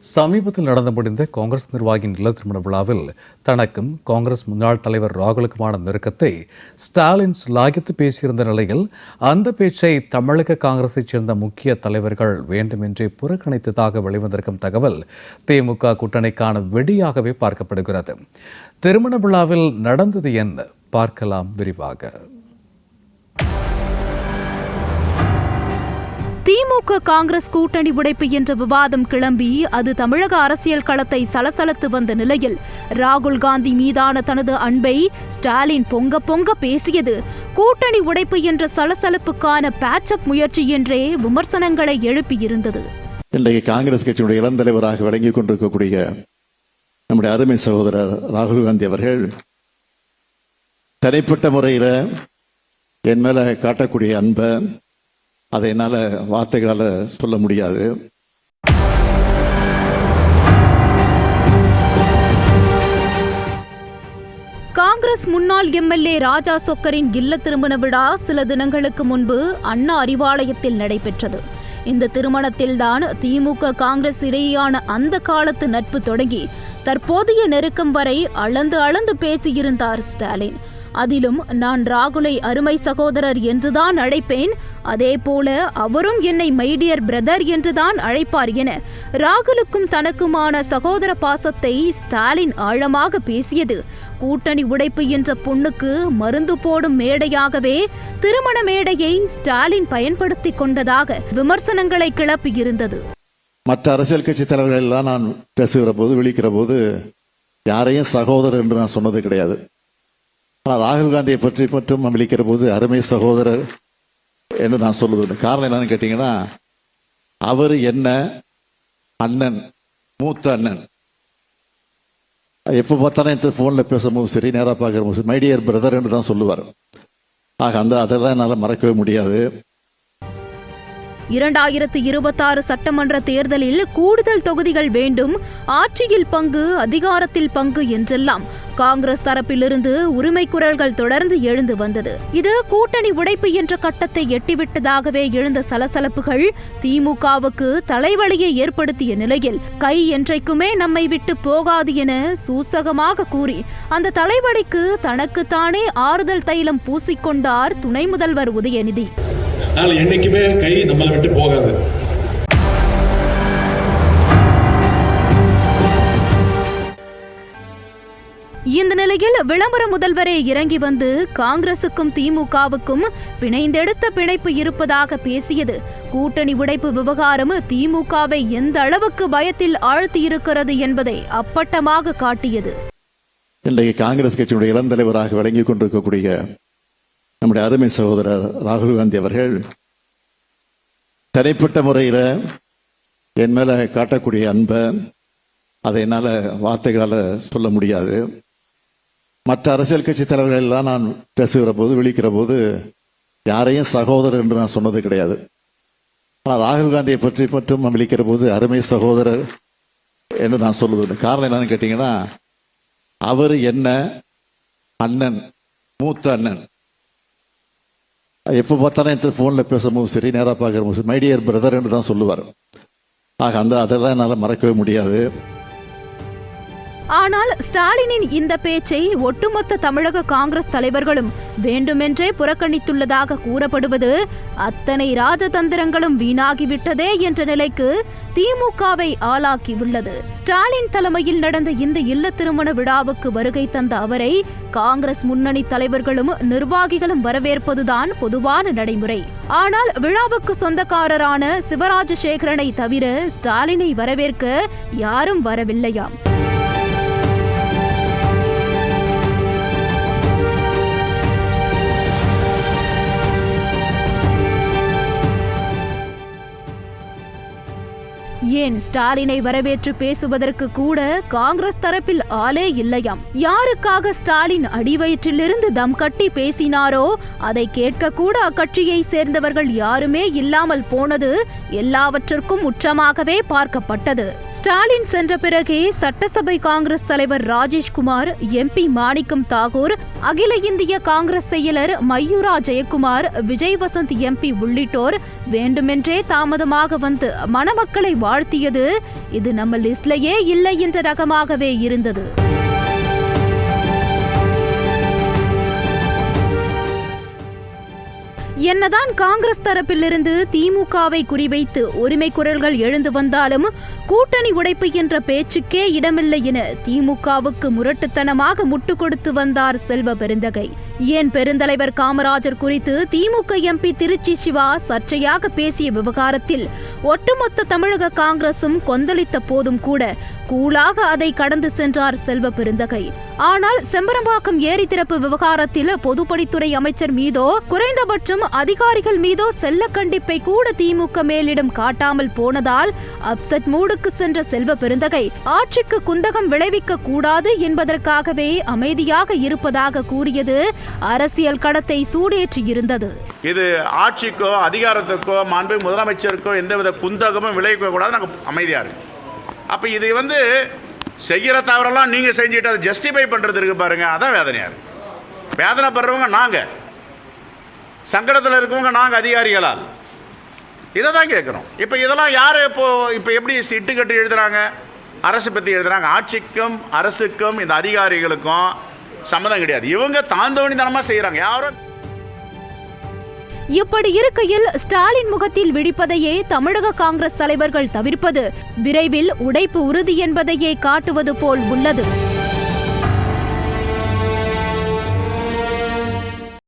சமீபத்தில் நடந்து முடிந்த காங்கிரஸ் நிர்வாகியின் இல்ல திருமண விழாவில் தனக்கும் காங்கிரஸ் முன்னாள் தலைவர் ராகுலுக்குமான நெருக்கத்தை ஸ்டாலின் சுலாகித்து பேசியிருந்த நிலையில் அந்த பேச்சை தமிழக காங்கிரஸைச் சேர்ந்த முக்கிய தலைவர்கள் வேண்டுமென்றே புறக்கணித்ததாக வெளிவந்திருக்கும் தகவல் திமுக கூட்டணிக்கான வெடியாகவே பார்க்கப்படுகிறது. திருமண விழாவில் நடந்தது என்ன பார்க்கலாம் விரிவாக. திமுக காங்கிரஸ் கூட்டணி உடைப்பு என்ற விவாதம் கிளம்பி அது தமிழக அரசியல் களத்தை சலசலத்து வந்த நிலையில் ராகுல் காந்தி மீதான தனது அன்பை ஸ்டாலின் பொங்க பொங்க பேசியது. கூட்டணி உடைப்பு என்ற சலசலப்புக்கான பேச்சப் முயற்சி என்றே விமர்சனங்களை எழுப்பியிருந்தது. இன்றைக்கு காங்கிரஸ் கட்சியினுடைய இளம் தலைவராக விளங்கிக் கொண்டிருக்கக்கூடிய நம்முடைய அருமை சகோதரர் ராகுல் காந்தி அவர்கள் தனிப்பட்ட முறையில் என் மேல காட்டக்கூடிய அன்பை அதை என்னால் வார்த்தைகளால் சொல்ல முடியாது. காங்கிரஸ் முன்னாள் எம்எல்ஏ ராஜா சொக்கரின் இல்ல திருமண விழா சில தினங்களுக்கு முன்பு அண்ணா அறிவாலயத்தில் நடைபெற்றது. இந்த திருமணத்தில்தான் திமுக காங்கிரஸ் இடையேயான அந்த காலத்து நட்பு தொடங்கி தற்போதைய நெருக்கம் வரை அளந்து அளந்து பேசியிருந்தார் ஸ்டாலின். அதிலும் நான் ராகுலை அருமை சகோதரர் என்றுதான் அழைப்பேன். அதே போல அவரும் என்னை மைடியர் பிரதர் என்றுதான் அழைப்பார் என ராகுலுக்கும் தனக்குமான சகோதர பாசத்தை ஸ்டாலின் ஆழமாக பேசியது. கூட்டணி உடைப்பு என்ற பொண்ணுக்கு மருந்து போடும் மேடையாகவே திருமண மேடையை ஸ்டாலின் பயன்படுத்தி கொண்டதாக விமர்சனங்களை கிளப்பியிருந்தது மற்ற அரசியல் கட்சி தலைவர்கள் எல்லாம் நான் பேசுகிற போது விழிக்கிற போது யாரையும் சகோதரர் என்று நான் சொன்னது கிடையாது. ஆனால் ராகுல் காந்தியை பற்றி மட்டும் அமளிக்கிற விழிக்கிற போது அருமை சகோதரர் என்று நான் சொல்லுவது காரணம் என்னன்னு கேட்டீங்கன்னா அவர் என்ன அண்ணன் மூத்த அண்ணன். எப்போ பார்த்தாலும் என் ஃபோனில் பேசும்போது சரி நேராக பார்க்குற சரி மைடியர் பிரதர் என்று தான் சொல்லுவார். ஆக அந்த அதெல்லாம் என்னால் மறக்கவே முடியாது. இரண்டாயிரத்து இருபத்தாறு சட்டமன்ற தேர்தலில் கூடுதல் தொகுதிகள் வேண்டும் ஆட்சியில் பங்கு அதிகாரத்தில் பங்கு என்றெல்லாம் காங்கிரஸ் தரப்பிலிருந்து உரிமை குரல்கள் தொடர்ந்து எழுந்து வந்தது. இது கூட்டணி உடைப்பு என்ற கட்டத்தை எட்டிவிட்டதாகவே எழுந்த சலசலப்புகள் திமுகவுக்கு தலைவலியை ஏற்படுத்திய நிலையில் கை என்றைக்குமே நம்மை விட்டு போகாது என சூசகமாக கூறி அந்த தலைவலிக்கு தனக்குத்தானே ஆறுதல் தைலம் பூசிக்கொண்டார் துணை முதல்வர் உதயநிதி. அதனால் என்னைக்குமே கை நம்மளை விட்டு போகாது. இந்த நிலையில் விளம்பர முதல்வரே இறங்கி வந்து காங்கிரசுக்கும் திமுகவுக்கும் பிணைந்தெடுத்த பிணைப்பு இருப்பதாக பேசியது. கூட்டணி உடைப்பு விவகாரம் திமுகவை எந்த அளவுக்கு பயத்தில் ஆழ்த்தியிருக்கிறது என்பதை அப்பட்டமாக காட்டியது. இன்றைக்கு காங்கிரஸ் கட்சியினுடைய இளம் தலைவராக விளங்கிக் கொண்டிருக்கக்கூடிய நம்முடைய அருமை சகோதரர் ராகுல் காந்தி அவர்கள் தனிப்பட்ட முறையில் என் மேல காட்டக்கூடிய அன்பை அதை என்னால் வார்த்தைகளால் சொல்ல முடியாது. மற்ற அரசியல் கட்சி தலைவர்கள் எல்லாம் நான் பேசுகிற போது விழிக்கிற போது யாரையும் சகோதரர் என்று நான் சொன்னது கிடையாது. ஆனால் ராகுல் காந்தியை பற்றி மட்டும் நான் விழிக்கிற போது அருமை சகோதரர் என்று நான் சொல்லுவது காரணம் என்னன்னு கேட்டிங்கன்னா அவர் என்ன அண்ணன் மூத்த அண்ணன் எப்போ பார்த்தாலும் என் ஃபோனில் பேசும்போது சரி நேராக பார்க்குறமும் சரி மைடியர் பிரதர் என்று தான் சொல்லுவார். ஆக அந்த அதெல்லாம் என்னால் மறக்கவே முடியாது. ஆனால் ஸ்டாலினின் இந்த பேச்சை ஒட்டுமொத்த தமிழக காங்கிரஸ் தலைவர்களும் வேண்டுமென்றே புறக்கணித்துள்ளதாக கூறப்படுவது அத்தனை ராஜதந்திரங்களும் வீணாகிவிட்டதே என்ற நிலைக்கு திமுகவை ஆளாக்கியுள்ளது. ஸ்டாலின் தலைமையில் நடந்த இந்த இல்ல திருமண விழாவுக்கு வருகை தந்த அவரை காங்கிரஸ் முன்னணி தலைவர்களும் நிர்வாகிகளும் வரவேற்பதுதான் பொதுவான நடைமுறை. ஆனால் விழாவுக்கு சொந்தக்காரரான சிவராஜசேகரனை தவிர ஸ்டாலினை வரவேற்க யாரும் வரவில்லையாம். ஏன் ஸ்டாலினை வரவேற்று பேசுவதற்கு கூட காங்கிரஸ் தரப்பில் ஆளே இல்லையாம். யாருக்காக ஸ்டாலின் அடிவயிற்றிலிருந்து தம் கட்டி பேசினாரோ அதை கேட்க கூட அக்கட்சியை சேர்ந்தவர்கள் யாருமே இல்லாமல் போனது எல்லாவற்றிற்கும் உச்சமாகவே பார்க்கப்பட்டது. ஸ்டாலின் சென்ற பிறகே சட்டசபை காங்கிரஸ் தலைவர் ராஜேஷ்குமார் எம்பி மாணிக்கம் தாகூர் அகில இந்திய காங்கிரஸ் செயலர் மயூரா ஜெயக்குமார் விஜய் வசந்த் எம்பி உள்ளிட்டோர் வேண்டுமென்றே தாமதமாக வந்து மணமக்களை வாழ்த்தி தாழ்த்தியது இது நம்ம லிஸ்ட்லயே இல்லை என்ற ரகமாகவே இருந்தது. என்னதான் காங்கிரஸ் தரப்பிலிருந்து திமுகவை குறிவைத்து உரிமை குரல்கள் எழுந்து வந்தாலும் கூட்டணி உடைப்பு என்ற பேச்சுக்கே இடமில்லை என திமுகவுக்கு முரட்டுத்தனமாக முட்டு கொடுத்து வந்தார் செல்வ பெருந்தகை. ஏன் பெருந்தலைவர் காமராஜர் குறித்து திமுக எம்பி திருச்சி சிவா சர்ச்சையாக பேசிய விவகாரத்தில் ஒட்டுமொத்த தமிழக காங்கிரசும் கொந்தளித்த போதும் கூட கூலாக அதை கடந்து சென்றார் செல்வ பெருந்தகை. ஆனால் செம்பரம்பாக்கம் ஏரி திறப்பு விவகாரத்தில் பொதுப்பணித்துறை அமைச்சர் மீதோ குறைந்தபட்சம் அதிகாரிகள் மீதோ செல்ல கண்டிப்பை கூட திமுக மேலிடம் காட்டாமல் போனதால் அப்செட் மூடுக்கு சென்ற செல்வ பெருந்தகை ஆட்சிக்கு குந்தகம் விளைவிக்க கூடாது என்பதற்காகவே அமைதியாக இருப்பதாக கூறியது அரசியல் கடத்தை சூடேற்றி இருந்தது. இது ஆட்சிக்கோ அதிகாரத்துக்கோ மாண்பு முதலமைச்சருக்கோ எந்தவித குந்தகமும் விளைவிக்க கூடாது. நாங்கள் அமைதியாக இருக்கு அப்போ இது வந்து செய்கிற தவறெல்லாம் நீங்கள் செஞ்சுட்டு அதை ஜஸ்டிஃபை பண்ணுறது இருக்குது பாருங்க. அதான் வேதனையாக இருக்கு. வேதனைப்படுறவங்க நாங்கள் சங்கடத்தில் இருக்கவங்க நாங்கள் அதிகாரிகளால். இதை தான் கேட்குறோம். இப்போ இதெல்லாம் யார் இப்போது இப்போ எப்படி இட்டு கட்டி எழுதுகிறாங்க அரசு பற்றி எழுதுறாங்க. ஆட்சிக்கும் அரசுக்கும் இந்த அதிகாரிகளுக்கும் சம்மதம் கிடையாது. இவங்க தாந்தோணித்தனமாக செய்கிறாங்க யாரும் இப்படி இருக்கையில் ஸ்டாலின் முகத்தில் விழிப்பதையே தமிழக காங்கிரஸ் தலைவர்கள் தவிர்ப்பது. விரைவில் உடைப்பு உறுதி என்பதையே காட்டுவது போல் உள்ளது.